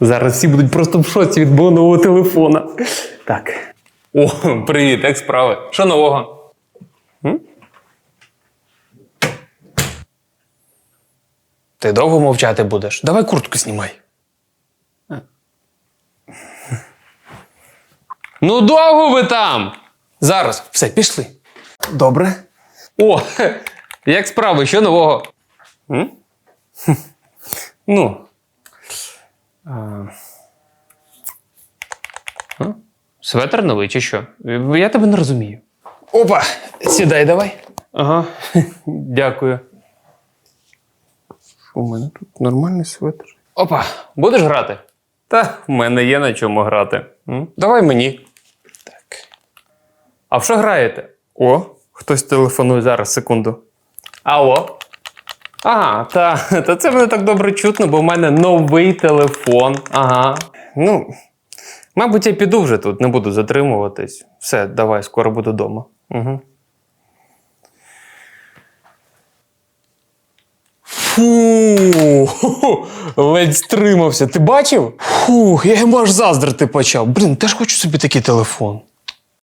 Зараз всі будуть просто в шоці від мого нового телефона. Так. О, привіт, як справи? Що нового? Ти довго мовчати будеш? Давай куртку знімай. Ну, довго ви там! Зараз, все, пішли. Добре. О, як справи? Що нового? Ну. Светер новий чи що? Я тебе не розумію. Опа! Сідай давай. Ага, дякую. У мене тут нормальний светр. Опа, будеш грати? Та в мене є на чому грати. М? Давай мені. Так. А в що граєте? О, хтось телефонує зараз, секунду. Алло? Ага, та, та це мене так добре чутно, бо в мене новий телефон. Ага. Ну, мабуть, я піду вже тут, не буду затримуватись. Все, давай, скоро буду вдома. Угу. Фу, ледь стримався. Ти бачив? Фух, я йому аж заздрити почав. Блін, теж хочу собі такий телефон.